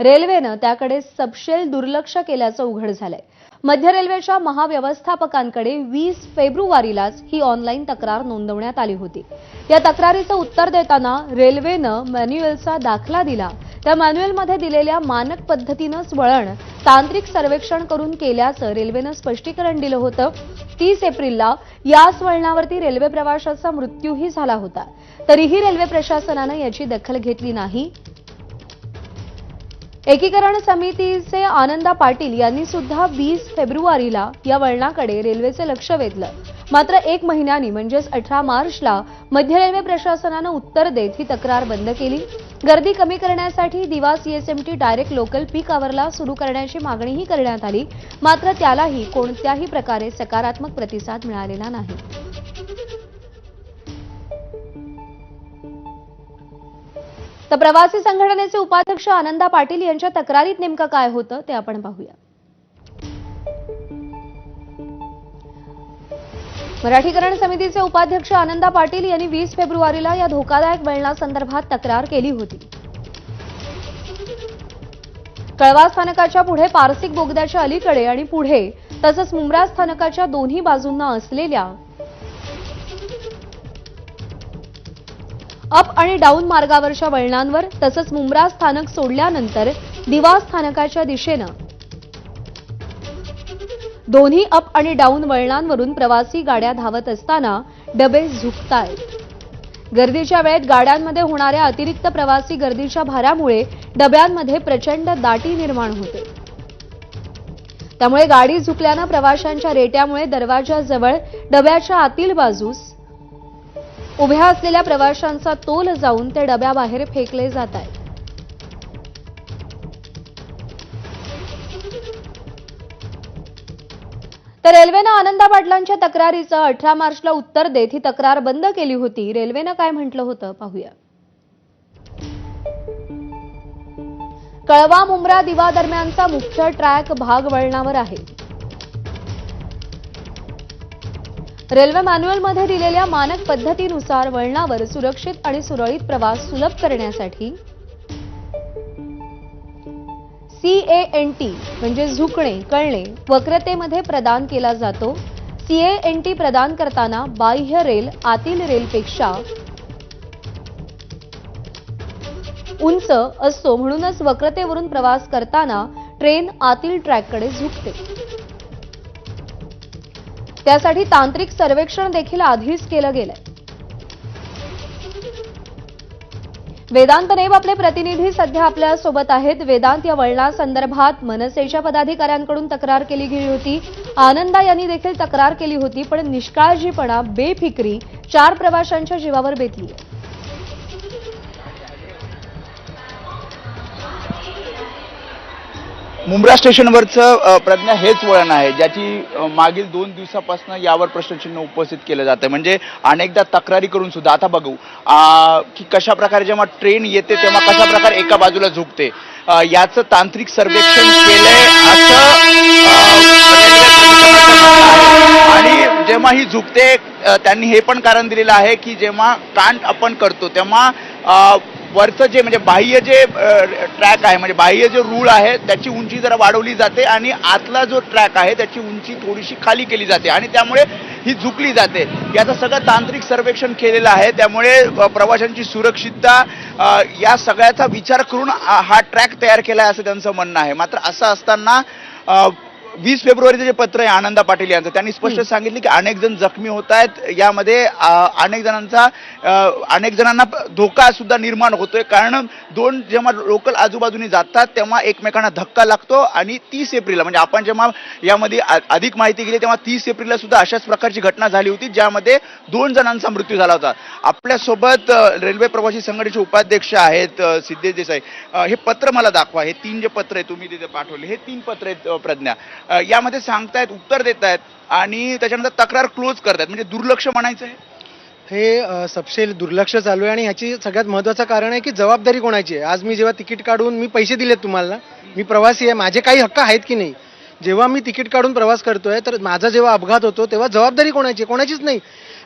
रेल्वेनं त्याकडे सपशेल दुर्लक्ष केल्याचं उघड झालंय. मध्य रेल्वेच्या महाव्यवस्थापकांकडे वीस फेब्रुवारीलाच ही ऑनलाईन तक्रार नोंदवण्यात आली होती. या तक्रारीचं उत्तर देताना रेल्वेनं मॅन्युएलचा दाखला दिला. त्या मॅन्युअलमध्ये दिलेल्या मानक पद्धतीनंच वळण तांत्रिक सर्वेक्षण करून केल्याचं रेल्वेनं स्पष्टीकरण दिलं होतं. तीस एप्रिलला याच वळणावरती रेल्वे प्रवाशाचा मृत्यूही झाला होता. तरीही रेल्वे प्रशासनानं याची दखल घेतली नाही. एकीकरण समितीचे आनंदा पाटील यांनी सुद्धा वीस फेब्रुवारीला या वळणाकडे रेल्वेचे लक्ष वेधलं. मात्र एक महिन्यानी म्हणजेच अठरा मार्चला मध्य रेल्वे प्रशासनानं उत्तर देत ही तक्रार बंद केली. गर्दी कमी करण्यासाठी दिवा सीएसएमटी डायरेक्ट लोकल पीक आवरला सुरू करण्याची मागणीही करण्यात आली. मात्र त्यालाही कोणत्याही प्रकारे सकारात्मक प्रतिसाद मिळालेला नाही. तर प्रवासी संघटनेचे उपाध्यक्ष आनंदा पाटील यांच्या तक्रारीत नेमकं काय होतं ते आपण पाहूया. मराठीकरण समितीचे उपाध्यक्ष आनंदा पाटील यांनी वीस फेब्रुवारीला या धोकादायक वळणासंदर्भात तक्रार केली होती. कळवा स्थानकाच्या पुढे पारसिक बोगद्याच्या अलीकडे आणि पुढे तसंच मुंब्रा स्थानकाच्या दोन्ही बाजूंना असलेल्या अप आणि डाऊन मार्गावरच्या वळणांवर तसंच मुंब्रा स्थानक सोडल्यानंतर दिवा स्थानकाच्या दिशेनं. दोन्ही अप आणि डाऊन वळणांवरून प्रवासी गाड्या धावत असताना डबे झुकतायत. गर्दीच्या वेळेत गाड्यांमध्ये होणाऱ्या अतिरिक्त प्रवासी गर्दीच्या भारामुळे डब्यांमध्ये प्रचंड दाटी निर्माण होते. त्यामुळे गाडी झुकल्यानं प्रवाशांच्या रेट्यामुळे दरवाजाजवळ डब्याच्या आतील बाजूस उभ्या असलेल्या प्रवाशांचा तोल जाऊन ते डब्याबाहेर फेकले जात आहेत. तर रेल्वेनं आनंदा पाटलांच्या तक्रारीचं अठरा मार्चला उत्तर देत ही तक्रार बंद केली होती. रेल्वेनं काय म्हटलं होतं पाहूया. कळवा मुंब्रा दिवा दरम्यानचा मुख्य ट्रॅक भाग वळणावर आहे. रेल्वे मॅन्युअलमध्ये दिलेल्या मानक पद्धतीनुसार वळणावर सुरक्षित आणि सुरळीत प्रवास सुलभ करण्यासाठी सीएएनटी म्हणजे झुकणे कळणे वक्रतेमध्ये प्रदान केला जातो. सीएएनटी प्रदान करताना बाह्य रेल आतील रेलपेक्षा उंच असतो म्हणूनच वक्रतेवरून प्रवास करताना ट्रेन आतील ट्रॅककडे झुकते. त्यासाठी तांत्रिक सर्वेक्षण देखील आधीच केलं गेलंय. वेदांत नेब आपले प्रतिनिधी सध्या आपल्यासोबत आहेत. वेदांत या वळणासंदर्भात मनसेच्या पदाधिकाऱ्यांकडून तक्रार केली गेली होती. आनंदा यांनी देखील तक्रार केली होती पण निष्काळजीपणा बेफिक्री चार प्रवाशांच्या जीवावर बेतली आहे. मुंब्रा स्टेशनवरचं प्रज्ञा हेच वळण आहे ज्याची मागील दोन दिवसापासून यावर प्रश्नचिन्ह उपस्थित केलं जातं म्हणजे अनेकदा तक्रारी करून सुद्धा आता बघू की कशा प्रकारे जेव्हा ट्रेन येते तेव्हा कशा प्रकारे एका बाजूला झुकते. याचं तांत्रिक सर्वेक्षण केलंय असं आणि जेव्हा ही झुकते त्यांनी हे पण कारण दिलेलं आहे की जेव्हा कांट आपण करतो तेव्हा वरचं जे म्हणजे बाह्य जे ट्रॅक आहे म्हणजे बाह्य जे रूळ आहे त्याची उंची जरा वाढवली जाते आणि आतला जो ट्रॅक आहे त्याची उंची थोडीशी खाली केली जाते आणि त्यामुळे ही झुकली जाते. याचं सगळं तांत्रिक सर्वेक्षण केलेलं आहे त्यामुळे प्रवाशांची सुरक्षितता या सगळ्याचा विचार करून हा ट्रॅक तयार केला आहे असं त्यांचं म्हणणं आहे. मात्र असं असताना वीस फेब्रुवारीचं जे पत्र आहे आनंदा पाटील यांचं त्यांनी स्पष्ट सांगितले की अनेक जण जखमी होत आहेत. यामध्ये अनेक जणांचा अनेक जणांना धोका सुद्धा निर्माण होतोय. कारण दोन जेव्हा लोकल आजूबाजूने जातात तेव्हा एकमेकांना धक्का लागतो आणि तीस एप्रिलला म्हणजे आपण जेव्हा यामध्ये अधिक माहिती गेली तेव्हा तीस एप्रिलला सुद्धा अशाच प्रकारची घटना झाली होती ज्यामध्ये दोन जणांचा मृत्यू झाला होता. आपल्यासोबत रेल्वे प्रवासी संघटनेचे उपाध्यक्ष आहेत सिद्धेश देसाई. हे पत्र मला दाखवा. हे तीन जे पत्र आहे तुम्ही तिथे पाठवले. हे तीन पत्र आहेत प्रज्ञा. यामध्ये सांगतायत उत्तर देत आहेत आणि त्याच्यानंतर तक्रार क्लोज करतायत. म्हणजे दुर्लक्ष म्हणायचं आहे? हे सपशेल दुर्लक्ष चालू आहे आणि ह्याची सगळ्यात महत्त्वाचं कारण आहे की जबाबदारी कोणाची आहे? आज मी जेव्हा तिकीट काढून मी पैसे दिलेत तुम्हाला मी प्रवासी आहे माझे काही हक्क आहेत की नाही? जेव्हा मी तिकीट काढून प्रवास करतोय तर माझा जेव्हा अपघात होतो तेव्हा जबाबदारी कोणाची आहे? कोणाचीच नाही.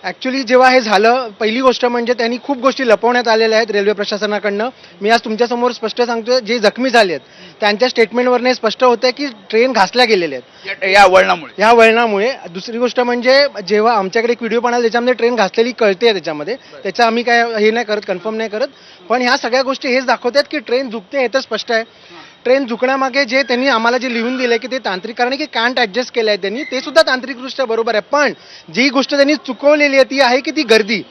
ऍक्च्युली जेव्हा हे झालं पहिली गोष्ट म्हणजे त्यांनी खूप गोष्टी लपवण्यात आलेल्या आहेत रेल्वे प्रशासनाकडनं. मी आज तुमच्यासमोर स्पष्ट सांगतोय जे जखमी झाले आहेत त्यांच्या स्टेटमेंटवरनं हे स्पष्ट होतं की ट्रेन घासल्या गेलेल्या आहेत. या- या वळणामुळे. ह्या वळणामुळे. दुसरी गोष्ट म्हणजे जेव्हा आमच्याकडे एक व्हिडिओ पण आला त्याच्यामध्ये ट्रेन घासलेली कळते त्याच्यामध्ये. त्याचं आम्ही काय हे नाही करत कन्फर्म नाही करत. पण ह्या सगळ्या गोष्टी हेच दाखवतात की ट्रेन झुकते हे तर स्पष्ट आहे. ट्रेन झुकण्यामागे जे त्यांनी आम्हाला जे लिहून दिलंय की ते तांत्रिक कारण की कांट ऍडजस्ट आहे त्यांनी ते सुद्धा तांत्रिकदृष्ट्या बरोबर आहे. पण जी गोष्ट त्यांनी चुकवलेली आहे ती आहे की ती गर्दी.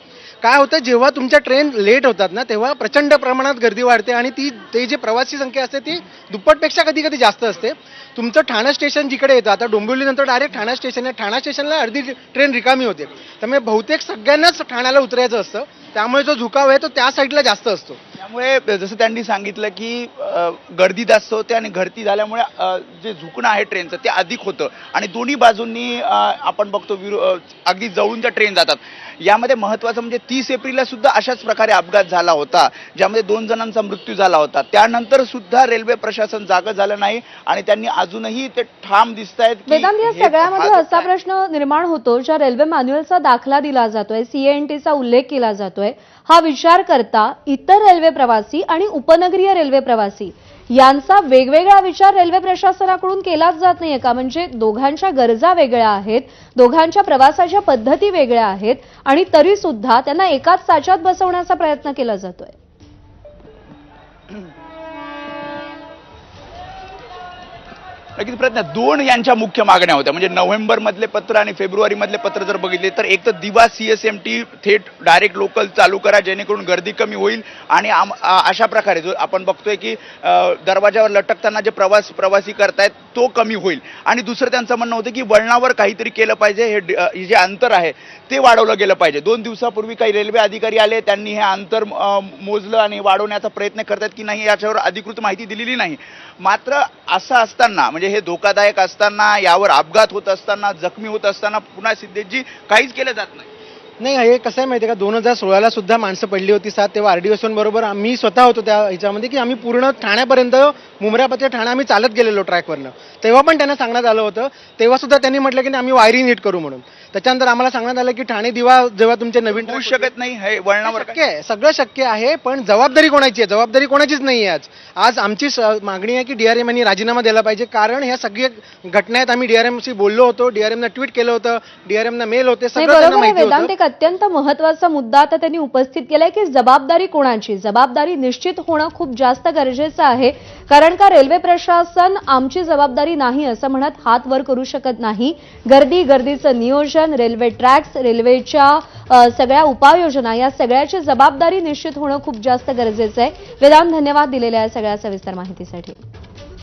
काय होतं जेव्हा तुमच्या ट्रेन लेट होतात ना तेव्हा प्रचंड प्रमाणात गर्दी वाढते आणि ती ते जे प्रवासी संख्या असते ती दुप्पटपेक्षा कधी कधी जास्त असते. तुमचं ठाणा स्टेशन जिकडे येतं आता डोंबिवलीनंतर डायरेक्ट ठाणा स्टेशन आहे. ठाणा स्टेशनला अर्धी ट्रेन रिकामी होते. त्यामुळे बहुतेक सगळ्यांनाच ठाण्याला उतरायचं असतं. त्यामुळे जो झुकाव आहे तो त्या साईडला जास्त असतो. त्यामुळे जसं त्यांनी सांगितलं की गर्दी जास्त होते आणि गर्दी झाल्यामुळे जे झुकणं आहे ट्रेनचं ते अधिक होतं. आणि दोन्ही बाजूंनी आपण बघतो विरो अगदी जवळून ज्या ट्रेन जातात. यामध्ये महत्वाचं म्हणजे तीस एप्रिलला सुद्धा अशाच प्रकारे अपघात झाला होता ज्यामध्ये दोन जणांचा मृत्यू झाला होता. त्यानंतर सुद्धा रेल्वे प्रशासन जागं झालं नाही आणि त्यांनी अजूनही ते ठाम दिसत आहेत वेदांत या सगळ्यामध्ये असा प्रश्न निर्माण होतो ज्या रेल्वे मॅन्युअलचा दाखला दिला जातोय सीएनटीचा उल्लेख केला जातोय हा विचार करता इतर रेल्वे प्रवासी आणि उपनगरीय रेल्वे प्रवासी यांचा वेगवेगळा विचार रेल्वे प्रशासनाकडून केलाच जात नाहीये का? म्हणजे दोघांच्या गरजा वेगळ्या आहेत दोघांच्या प्रवासाच्या पद्धती वेगळ्या आहेत आणि तरी सुद्धा त्यांना एकाच साच्यात बसवण्याचा प्रयत्न केला जातोय. नक्कीच प्रयत्न दोन यांच्या मुख्य मागण्या होत्या. म्हणजे नोव्हेंबर मधले पत्र आणि फेब्रुवारी मधले पत्र जर बघितले तर एक तर दिवा सीएसएमटी थेट डायरेक्ट लोकल चालू करा जेणेकरून गर्दी कमी होईल आणि आम- अशा प्रकारे जो आपण बघतोय की दरवाजावर लटकताना जे प्रवास प्रवासी करतायत तो कमी होईल. आणि दुसरं त्यांचं म्हणणं होतं की वळणावर काहीतरी केलं पाहिजे हे ड- जे अंतर आहे ते वाढवलं गेलं पाहिजे. दोन दिवसापूर्वी काही रेल्वे अधिकारी आले त्यांनी हे अंतर मोजलं आणि वाढवण्याचा प्रयत्न करतात की नाही याच्यावर अधिकृत माहिती दिलेली नाही. मात्र असं असताना म्हणजे हे धोकादायक असताना यावर अपघात होत असताना जखमी होत असताना पुन्हा सिद्धेशजी काहीच केलं जात नाही. नाही हे कसं आहे माहिती आहे का? दोन हजार सोळाला सुद्धा माणसं पडली होती सात तेव्हा आरडीओ बरोबर आम्ही स्वतः होतो त्या ह्याच्यामध्ये की आम्ही पूर्ण ठाण्यापर्यंत मुंब्रापते ठाणा आम्ही चालत गेलेलो ट्रॅकवरनं. तेव्हा पण त्यांना सांगण्यात आलं होतं. तेव्हा सुद्धा त्यांनी म्हटलं की नाही, आम्ही वायरिंग नीट करू म्हणून. त्याच्यानंतर आम्हाला सांगण्यात आलं की ठाणे दिवा जेव्हा तुमचे नवीन होऊ शकत नाही हे वळणावर शक्य आहे सगळं शक्य आहे पण जबाबदारी कोणाची आहे? जबाबदारी कोणाचीच नाही आहे आज. आज आमची मागणी आहे की डीआरएम यांनी राजीनामा दिला पाहिजे कारण ह्या सगळ्या घटना आहेत आम्ही डीआरएमशी बोललो होतो डीआरएमना ट्विट केलं होतं डीआरएमना मेल होते सगळं माहिती होतं. अत्यंत महत्त्वाचा मुद्दा आता त्यांनी उपस्थित केलाय की जबाबदारी कोणाची? जबाबदारी निश्चित होणं खूप जास्त गरजेचं आहे. कारण का रेल्वे प्रशासन आमची जबाबदारी नाही असं म्हणत हात वर करू शकत नाही. गर्दी गर्दीचं नियोजन रेल्वे ट्रॅक्स रेल्वेच्या सगळ्या उपाययोजना या सगळ्याची जबाबदारी निश्चित होणं खूप जास्त गरजेचं आहे. वेदांत धन्यवाद दिलेल्या या सगळ्या सविस्तर माहितीसाठी.